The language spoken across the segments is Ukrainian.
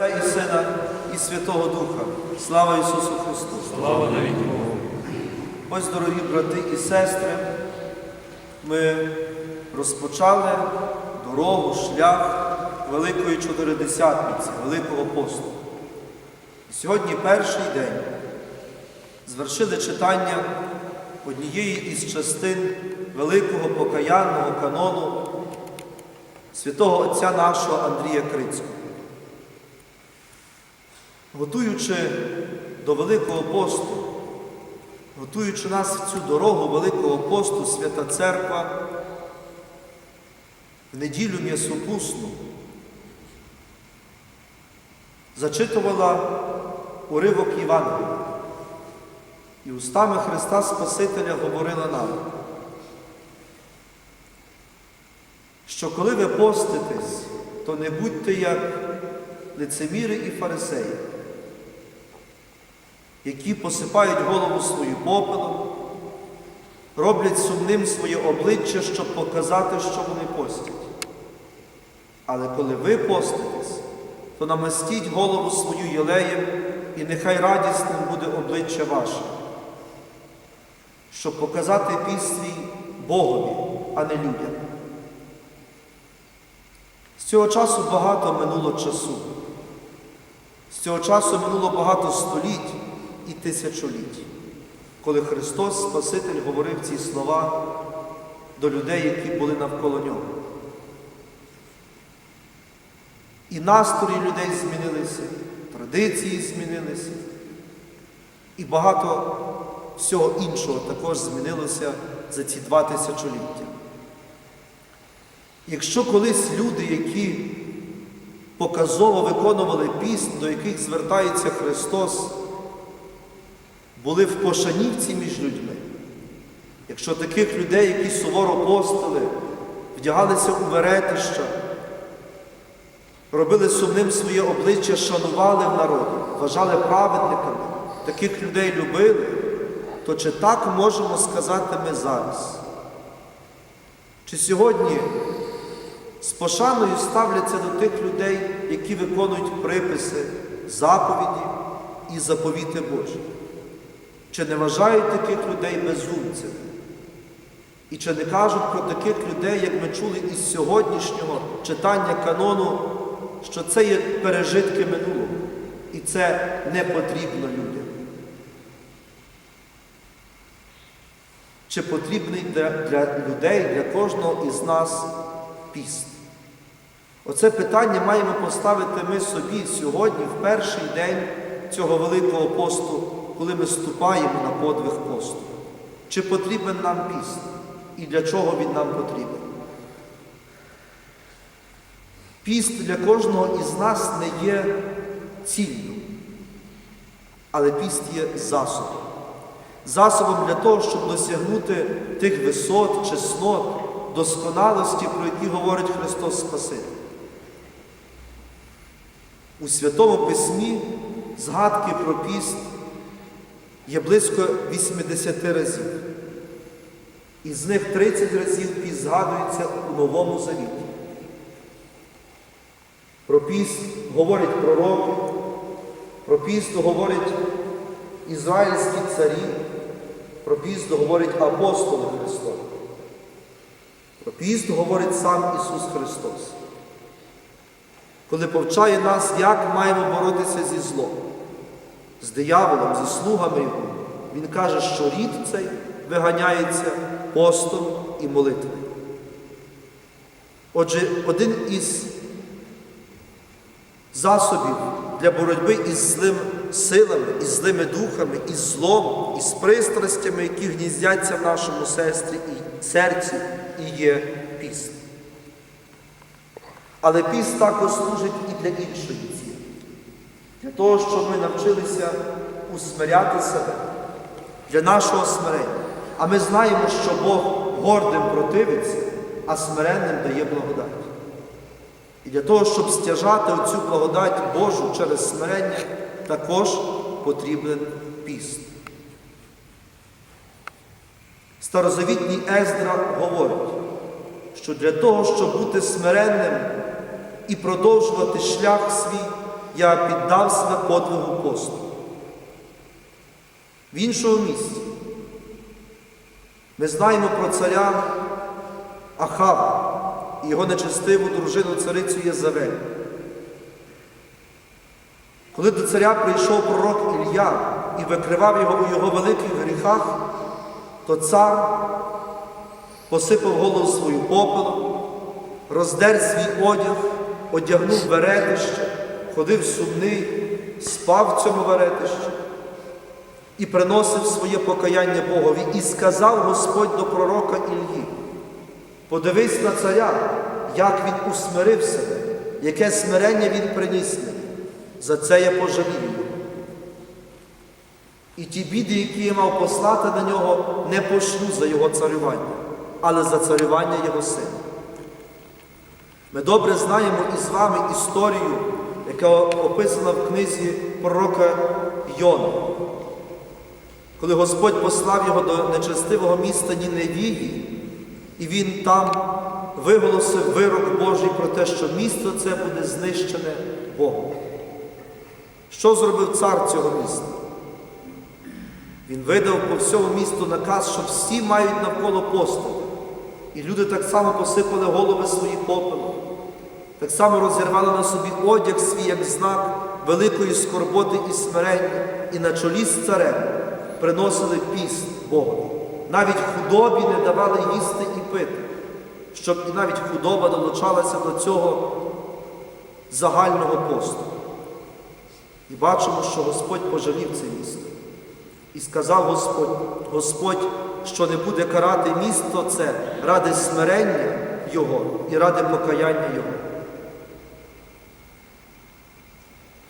Отця і Сина, і Святого Духа. Слава Ісусу Христу! Слава навіки Богу. Ось, дорогі брати і сестри, ми розпочали дорогу, шлях Великої Чотиридесятниці, Великого посту. Сьогодні перший день звершили читання однієї із частин Великого покаянного канону святого Отця нашого Андрія Крицького. Готуючи до Великого посту, готуючи нас в цю дорогу Великого посту, Свята Церква, в неділю м'ясопусну зачитувала уривок Євангелія. І устами Христа Спасителя говорила нам, що коли ви поститесь, то не будьте як лицеміри і фарисеї, які посипають голову свою попелом, роблять сумним своє обличчя, щоб показати, що вони постять. Але коли ви поститесь, то намастіть голову свою єлеєм, і нехай радісним буде обличчя ваше, щоб показати свій Богові, а не людям. З цього часу багато минуло часу. З цього часу минуло багато століть і тисячоліть, коли Христос Спаситель говорив ці слова до людей, які були навколо нього. І настрої людей змінилися, традиції змінилися, і багато всього іншого також змінилося за ці два тисячоліття. Якщо колись люди, які показово виконували піст, до яких звертається Христос, були в пошанівці між людьми, якщо таких людей, які суворо постили, вдягалися у веретища, робили сумним своє обличчя, шанували в народі, вважали праведниками, таких людей любили, то чи так можемо сказати ми зараз? Чи сьогодні з пошаною ставляться до тих людей, які виконують приписи, заповіді і заповіти Божі? Чи не вважають таких людей безумцями? І чи не кажуть про таких людей, як ми чули із сьогоднішнього читання канону, що це є пережитки минулого, і це не потрібно людям? Чи потрібний для, для людей, для кожного із нас піст? Оце питання маємо поставити ми собі сьогодні, в перший день цього Великого посту, коли ми ступаємо на подвиг посту. Чи потрібен нам піст? І для чого він нам потрібен? Піст для кожного із нас не є ціллю, але піст є засобом. Засобом для того, щоб досягнути тих висот, чеснот, досконалості, про які говорить Христос Спаситель. У Святому Письмі згадки про піст є близько 80 разів. Із них 30 разів піст згадується у Новому Завіті. Про піст говорять пророки, про піст говорять ізраїльські царі, про піст говорять апостоли Христові. Про піст говорить сам Ісус Христос. Коли повчає нас, як маємо боротися зі злом, з дияволом, зі слугами Його, Він каже, що рід цей виганяється постом і молитвою. Отже, один із засобів для боротьби із злими силами, із злими духами, із злом, із пристрастями, які гніздяться в нашому сестрі і серці, і є піст. Але піст також служить і для іншої для того, щоб ми навчилися усмиряти себе, для нашого смирення. А ми знаємо, що Бог гордим противиться, а смиренним дає благодать. І для того, щоб стяжати оцю благодать Божу через смирення, також потрібен піст. Старозавітній Ездра говорить, що для того, щоб бути смиренним і продовжувати шлях свій, я піддав себе подвигу посту. В іншому місці ми знаємо про царя Ахава і його нечестиву дружину царицю Єзавель. Коли до царя прийшов пророк Ілля і викривав його у його великих гріхах, то цар посипав голову свою попелом, роздер свій одяг, одягнув веретище, ходив сумний, спав в цьому веретищі і приносив своє покаяння Богові. І сказав Господь до пророка Ільї, подивись на царя, як він усмирив себе, яке смирення він приніс мені. За це я пожалію. І ті біди, які я мав послати на нього, не пошлю за його царювання, але за царювання його сина. Ми добре знаємо із вами історію, яка описана в книзі пророка Йона. Коли Господь послав його до нечестивого міста Ніневії, і він там виголосив вирок Божий про те, що місто це буде знищене Богом. Що зробив цар цього міста? Він видав по всьому місту наказ, що всі мають навколо постати. І люди так само посипали голови свої попелом, так само розірвали на собі одяг свій як знак великої скорботи і смирення, і на чолі з царем приносили піст Богові. Навіть худобі не давали їсти і пити, щоб і навіть худоба долучалася до цього загального посту. І бачимо, що Господь пожалів це місто. І сказав Господь, Господь, що не буде карати місто це ради смирення Його і ради покаяння Його.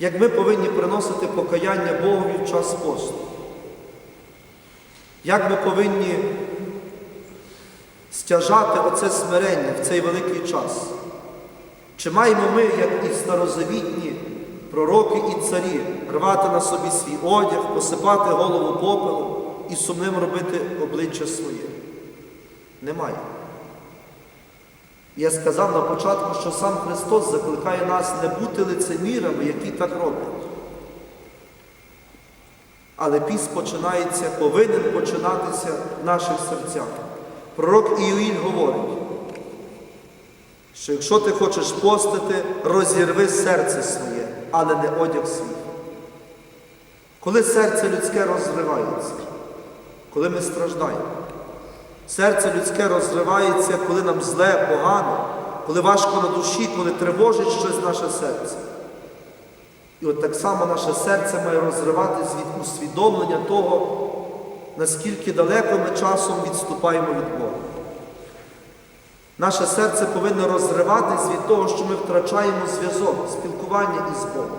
Як ми повинні приносити покаяння Богові в час посту? Як ми повинні стяжати оце смирення в цей великий час? Чи маємо ми, як і старозавітні пророки і царі, рвати на собі свій одяг, посипати голову попелом і сумним робити обличчя своє? Немає. Я сказав на початку, що сам Христос закликає нас не бути лицемірами, які так роблять. Але піс починається, повинен починатися в наших серцях. Пророк Іоїль говорить, що якщо ти хочеш постити, розірви серце своє, але не одяг свій. Коли серце людське розривається, коли ми страждаємо, серце людське розривається, коли нам зле, погано, коли важко на душі, коли тривожить щось наше серце. І от так само наше серце має розриватись від усвідомлення того, наскільки далеко ми часом відступаємо від Бога. Наше серце повинно розриватись від того, що ми втрачаємо зв'язок, спілкування із Богом.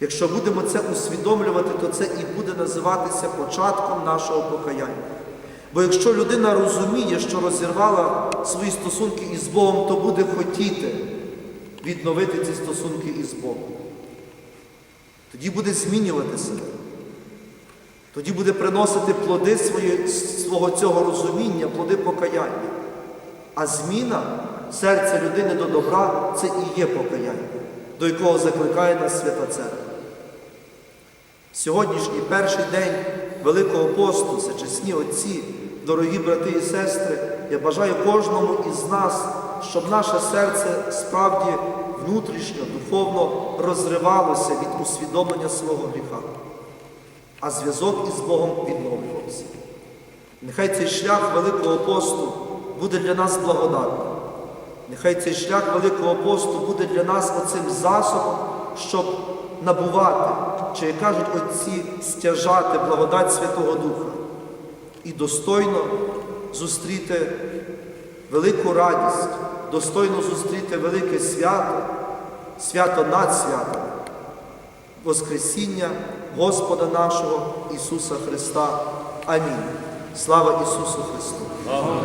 Якщо будемо це усвідомлювати, то це і буде називатися початком нашого покаяння. Бо якщо людина розуміє, що розірвала свої стосунки із Богом, то буде хотіти відновити ці стосунки із Богом. Тоді буде змінювати себе. Тоді буде приносити плоди свої, свого цього розуміння, плоди покаяння. А зміна серця людини до добра це і є покаяння, до якого закликає нас Свята Церква. Сьогоднішній перший день Великого посту, це чесні отці, дорогі брати і сестри, я бажаю кожному із нас, щоб наше серце справді внутрішньо, духовно розривалося від усвідомлення свого гріха, а зв'язок із Богом відновлювався. Нехай цей шлях Великого посту буде для нас благодатним. Нехай цей шлях Великого посту буде для нас оцим засобом, щоб набувати, чи як кажуть отці, стяжати благодать Святого Духа і достойно зустріти велику радість, достойно зустріти велике свято, свято над святом, Воскресіння Господа нашого Ісуса Христа. Амінь. Слава Ісусу Христу! Слава